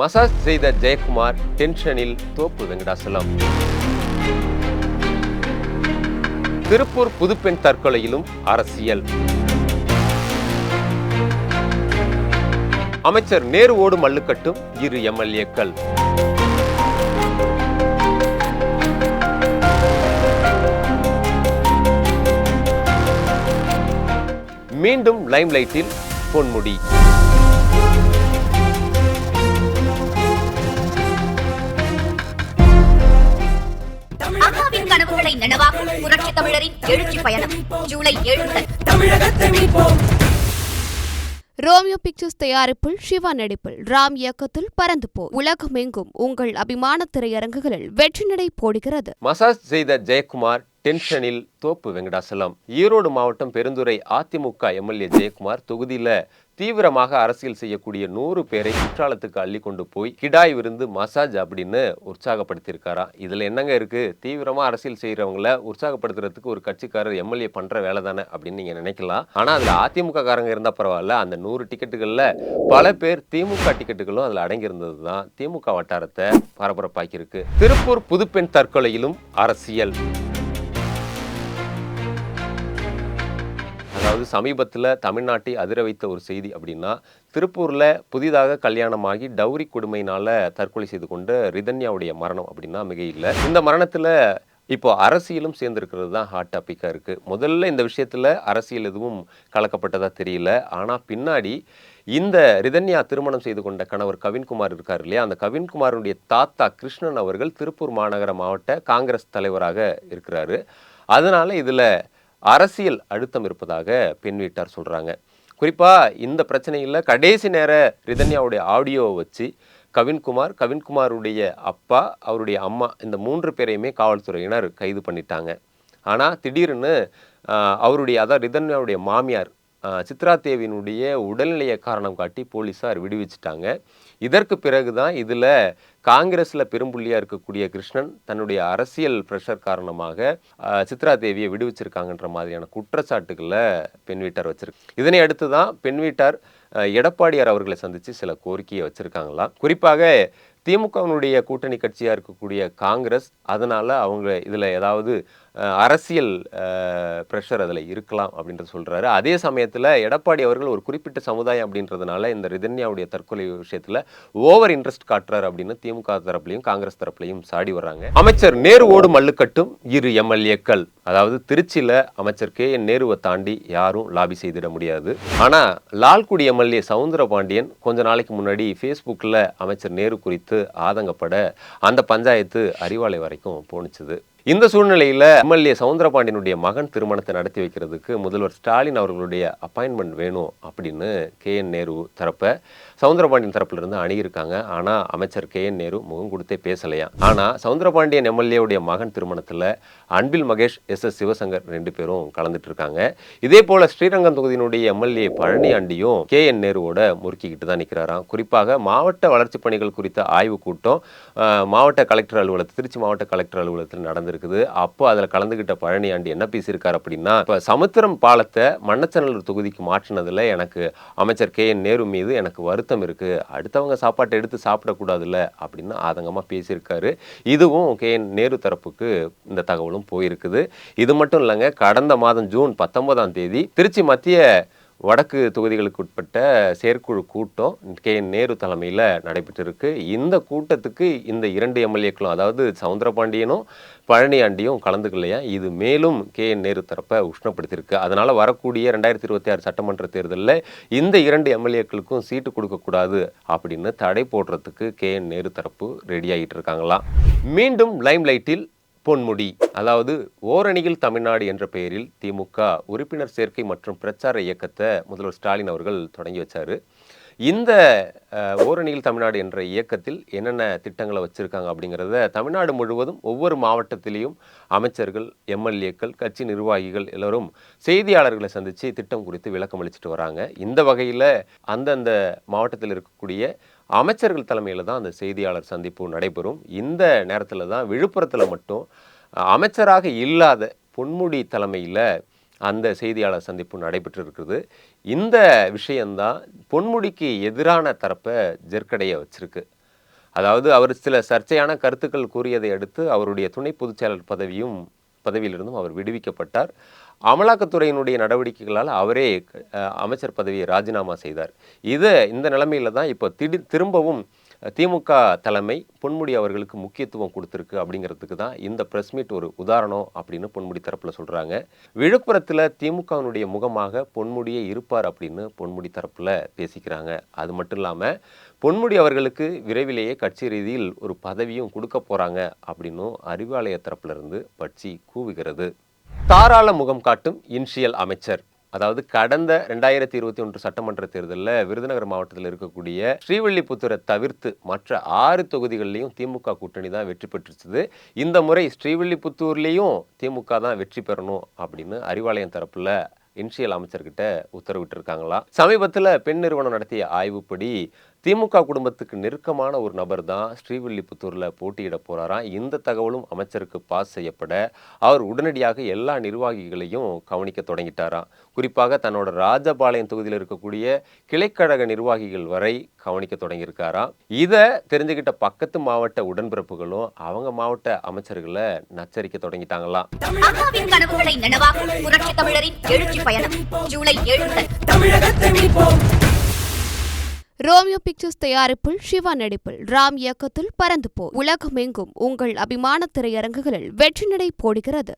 Massage செய்த ஜெயக்குமார் டென்ஷனில் தோப்பு வெங்கடாசலம். திருப்பூர் புதுப்பெண் தற்கொலையிலும் அரசியல். அமைச்சர் நேருவோடு மல்லுக்கட்டும் இரு எம்எல்ஏக்கள். மீண்டும் லைம்லைட்டில் பொன்முடி. தமிழரின் எழுச்சி பயணம். ஜூலை ஏழு முதல் தமிழகத்தை மீட்போம். ரோமியோ பிக்சர்ஸ் தயாரிப்பில் சிவா நடிப்பில் ராம் இயக்கத்தில் பறந்து போ. உலகமெங்கும் உங்கள் அபிமான திரையரங்குகளில் வெற்றி நடை போடுகிறது. மசாஜ் செய்த ஜெயக்குமார் டென்ஷனில் தோப்பு வெங்கடாசலம். ஈரோடு மாவட்டம் பெருந்துறை அதிமுக எம்எல்ஏ ஜெயக்குமார் தொகுதியில தீவிரமாக அரசியல் செய்யக்கூடிய நூறு பேரை குற்றாலத்துக்கு அள்ளி கொண்டு போய் கிடாய் விருந்து மசாஜ் அப்படின்னு உற்சாகப்படுத்தியிருக்காராம் இதில் என்னங்க இருக்குது தீவிரமாக அரசியல் செய்கிறவங்கள உற்சாகப்படுத்துறதுக்கு ஒரு கட்சிக்காரர் எம்எல்ஏ பண்ணுற வேலை தானே அப்படின்னு நீங்கள் நினைக்கலாம். ஆனால் அதில் அதிமுக காரங்க இருந்தால் பரவாயில்ல. அந்த நூறு டிக்கெட்டுகளில் பல பேர் திமுக டிக்கெட்டுகளும் அதில் அடங்கியிருந்தது தான். திமுக வட்டாரத்தை பரபரப்பாக்கியிருக்கு. திருப்பூர் புதுப்பெண் தற்கொலையிலும் அரசியல். அதாவது சமீபத்தில் தமிழ்நாட்டை அதிர வைத்த ஒரு செய்தி அப்படின்னா திருப்பூரில் புதிதாக கல்யாணமாகி டௌரி கொடுமையினால் தற்கொலை செய்து கொண்ட ரிதன்யாவுடைய மரணம் அப்படின்னா மிக இல்லை. இந்த மரணத்தில் இப்போ அரசியலும் சேர்ந்துருக்கிறது தான் ஹாட் டாப்பிக்காக இருக்குது முதல்ல இந்த விஷயத்தில் அரசியல் எதுவும் கலக்கப்பட்டதாக தெரியல. ஆனால் பின்னாடி இந்த ரிதன்யா திருமணம் செய்து கொண்ட கணவர் கவின்குமார் இருக்கார் இல்லையா? அந்த கவின்குமாருடைய தாத்தா கிருஷ்ணன் அவர்கள் திருப்பூர் மாநகர மாவட்ட காங்கிரஸ் தலைவராக இருக்கிறாரு. அதனால் இதில் அரசியல் அழுத்தம் இருப்பதாக பெண் வீட்டார் சொல்கிறாங்க குறிப்பாக இந்த பிரச்சனையில் கடைசி நேர ரிதன்யாவுடைய ஆடியோவை வச்சு கவின்குமார் கவின்குமாருடைய அப்பா அவருடைய அம்மா இந்த மூன்று பேரையுமே காவல்துறையினர் கைது பண்ணிட்டாங்க. ஆனால் திடீர்னு அவருடைய அதான் ரிதன்யாவுடைய மாமியார் சித்ரா தேவியினுடைய உடல்நிலையை காரணம் காட்டி போலீஸார் விடுவிச்சிட்டாங்க. இதற்கு பிறகு தான் இதில் காங்கிரஸில் பெரும்புள்ளியாக இருக்கக்கூடிய கிருஷ்ணன் தன்னுடைய அரசியல் ப்ரெஷர் காரணமாக சித்ரா தேவியை விடுவிச்சிருக்காங்கன்ற மாதிரியான குற்றச்சாட்டுகளை பெண் வீட்டார் வச்சிருக்கு இதனை அடுத்து தான் பெண் வீட்டார் எடப்பாடியார் அவர்களை சந்தித்து சில கோரிக்கையை வச்சுருக்காங்களாம். குறிப்பாக திமுகவினுடைய கூட்டணி கட்சியாக இருக்கக்கூடிய காங்கிரஸ் அதனால் அவங்க இதில் ஏதாவது அரசியல் ப்ரெஷர் அதில் இருக்கலாம் அப்படின்றது சொல்கிறாரு அதே சமயத்தில் எடப்பாடி அவர்கள் ஒரு குறிப்பிட்ட சமுதாயம் அப்படின்றதுனால இந்த ரிதன்யாவுடைய தற்கொலை விஷயத்தில் ஓவர் இன்ட்ரெஸ்ட் காட்டுறாரு அப்படின்னு திமுக தரப்புலையும் காங்கிரஸ் தரப்புலையும் சாடி வர்றாங்க. அமைச்சர் நேருவோடு மல்லுக்கட்டும் இரு எம்எல்ஏக்கள். அதாவது திருச்சியில் அமைச்சர் கே என் நேருவை தாண்டி யாரும் லாபி செய்திட முடியாது. ஆனால் லால்குடி எம்எல்ஏ சவுந்தர பாண்டியன் கொஞ்ச நாளைக்கு முன்னாடி ஃபேஸ்புக்கில் அமைச்சர் நேரு குறித்து ஆதங்கப்பட அந்த பஞ்சாயத்து அறிவாலை வரைக்கும் போணுச்சுது. இந்த சூழ்நிலையில் எம்எல்ஏ சவுந்தரபாண்டியனுடைய மகன் திருமணத்தை நடத்தி வைக்கிறதுக்கு முதல்வர் ஸ்டாலின் அவர்களுடைய அப்பாயின்மெண்ட் வேணும் அப்படின்னு கே என் நேரு தரப்ப சவுந்தரபாண்டியன் தரப்பிலிருந்து அணுகியிருக்காங்க. ஆனால் அமைச்சர் கே என் நேரு முகம் கொடுத்தே பேசலையாம் ஆனால் சவுந்தரபாண்டியன் எம்எல்ஏவுடைய மகன் திருமணத்தில் அன்பில் மகேஷ் எஸ். எஸ். சிவசங்கர் ரெண்டு பேரும் கலந்துட்டு இருக்காங்க இதே போல ஸ்ரீரங்கம் தொகுதியினுடைய எம்எல்ஏ பழனி ஆண்டியும் கே என் நேருவோட முறுக்கிக்கிட்டு தான் நிற்கிறாராம் குறிப்பாக மாவட்ட வளர்ச்சிப் பணிகள் குறித்த ஆய்வுக் கூட்டம் மாவட்ட கலெக்டர் அலுவலகத்தில் திருச்சி மாவட்ட கலெக்டர் அலுவலகத்தில் நடந்திருக்குது அப்போ அதில் கலந்துக்கிட்ட பழனியாண்டி என்ன பேசியிருக்காரு அப்படின்னா இப்போ சமுத்திரம் பாலத்தை மண்ணச்சநல்லூர் தொகுதிக்கு மாற்றினதில் எனக்கு அமைச்சர் கே என் நேரு மீது எனக்கு வருத்தம் இருக்குது அடுத்தவங்க சாப்பாட்டை எடுத்து சாப்பிடக்கூடாதுல்ல அப்படின்னு ஆதங்கமாக பேசியிருக்காரு. இதுவும் கே என் நேரு தரப்புக்கு இந்த தகவலும் போயிருக்குது. இது மட்டும் இல்லைங்க கடந்த மாதம் ஜூன் பத்தொன்பதாம் தேதி திருச்சி மத்திய வடக்கு தொகுதிகளுக்கு உட்பட்ட செயற்குழு கூட்டம் கே நேரு தலைமையில் நடைபெற்றிருக்கு. இந்த கூட்டத்துக்கு இந்த இரண்டு எம்எல்ஏக்களும் அதாவது சவுந்தரபாண்டியனும் பழனியாண்டியும் கலந்துக்கலையா? இது மேலும் கே என் நேரு தரப்பை உஷ்ணப்படுத்தியிருக்கு. அதனால் வரக்கூடிய ரெண்டாயிரத்தி இருபத்தி ஆறு சட்டமன்ற தேர்தலில் இந்த இரண்டு எம்எல்ஏக்களுக்கும் சீட்டு கொடுக்கக்கூடாது அப்படின்னு தடை போடுறதுக்கு கே என் நேரு தரப்பு ரெடி ஆகிட்டு இருக்காங்களாம். மீண்டும் லைம் லைட்டில் பொன்முடி அதாவது ஓரணியில் தமிழ்நாடு என்ற பெயரில் திமுக உறுப்பினர் சேர்க்கை மற்றும் பிரச்சார இயக்கத்தை முதல்வர் ஸ்டாலின் அவர்கள் தொடங்கி வச்சார். இந்த ஓரணியில் தமிழ்நாடு என்ற இயக்கத்தில் என்னென்ன திட்டங்களை வச்சுருக்காங்க அப்படிங்கிறத தமிழ்நாடு முழுவதும் ஒவ்வொரு மாவட்டத்திலையும் அமைச்சர்கள் எம்எல்ஏக்கள் கட்சி நிர்வாகிகள் எல்லோரும் செய்தியாளர்களை சந்தித்து திட்டம் குறித்து விளக்கம் அளிச்சுட்டு வராங்க. இந்த வகையில் அந்தந்த மாவட்டத்தில் இருக்கக்கூடிய அமைச்சர்கள் தலைமையில் தான் அந்த செய்தியாளர் சந்திப்பு நடைபெறும். இந்த நேரத்தில் தான் விழுப்புரத்தில் மட்டும் அமைச்சராக இல்லாத பொன்முடி தலைமையில் அந்த செய்தியாளர் சந்திப்பு நடைபெற்று இருக்குது இந்த விஷயந்தான் பொன்முடிக்கு எதிரான தரப்பை ஜெர்க்கடைய வச்சிருக்கு. அதாவது அவர் சில சர்ச்சையான கருத்துக்கள் கூறியதை அடுத்து அவருடைய துணை பொதுச்செயலர் பதவியும் பதவியிலிருந்தும் அவர் விடுவிக்கப்பட்டார். அமலாக்கத்துறையினுடைய நடவடிக்கைகளால் அவரே அமைச்சர் பதவியை ராஜினாமா செய்தார். இது இந்த நிலைமையில் தான் இப்போ திடீர் திரும்பவும் திமுக தலைமை பொன்முடி அவர்களுக்கு முக்கியத்துவம் கொடுத்துருக்கு அப்படிங்கிறதுக்கு தான் இந்த ப்ரெஸ் மீட் ஒரு உதாரணம் அப்படின்னு பொன்முடி தரப்பில் சொல்கிறாங்க விழுப்புரத்தில் திமுகவினுடைய முகமாக பொன்முடியே இருப்பார் அப்படின்னு பொன்முடி தரப்பில் பேசிக்கிறாங்க. அது மட்டும் இல்லாமல் பொன்முடி அவர்களுக்கு விரைவிலேயே கட்சி ரீதியில் ஒரு பதவியும் கொடுக்க போகிறாங்க அப்படின்னும் அறிவாலய தரப்புல இருந்து பட்சி கூவுகிறது. தாராள முகம் காட்டும் இன்ஷியல் அமைச்சர் அதாவது கடந்த ரெண்டாயிரத்தி இருபத்தி ஒன்று சட்டமன்ற தேர்தலில் விருதுநகர் மாவட்டத்தில் இருக்கக்கூடிய ஸ்ரீவில்லிபுத்தூரை தவிர்த்து மற்ற ஆறு தொகுதிகளிலையும் திமுக கூட்டணி தான் வெற்றி பெற்றுச்சுது இந்த முறை ஸ்ரீவில்லிபுத்தூர்லேயும் திமுக தான் வெற்றி பெறணும் அப்படின்னு அறிவாலயம் தரப்பில் இன்ஷியல் அமைச்சர்கிட்ட உத்தரவிட்டிருக்காங்களாம் சமீபத்தில் பெண் நிறுவனம் நடத்திய ஆய்வுப்படி திமுக குடும்பத்துக்கு நெருக்கமான ஒரு நபர் தான் ஸ்ரீவில்லிபுத்தூரில் போட்டியிட போறாராம். இந்த தகவலும் அமைச்சருக்கு பாஸ் செய்யப்பட அவர் உடனடியாக எல்லா நிர்வாகிகளையும் கவனிக்க தொடங்கிட்டாராம். குறிப்பாக தன்னோட ராஜபாளையம் தொகுதியில் இருக்கக்கூடிய கிளைக்கழக நிர்வாகிகள் வரை கவனிக்க தொடங்கியிருக்காராம். இதை தெரிஞ்சுக்கிட்ட பக்கத்து மாவட்ட உடன்பிறப்புகளும் அவங்க மாவட்ட அமைச்சர்களை நச்சரிக்க தொடங்கிட்டாங்களாம். அம்மாவின் கனவுகளை நனவாக்கும் புரட்சி தமிழரின் எழுச்சி பயணம் ஜூலை ஏழு ரோமியோ பிக்சர்ஸ் தயாரிப்பில் சிவா நடிப்பில் ராம் இயக்கத்தில் பறந்து போ. உலகமெங்கும் உங்கள் அபிமான திரையரங்குகளில் வெற்றி நடை போடுகிறது.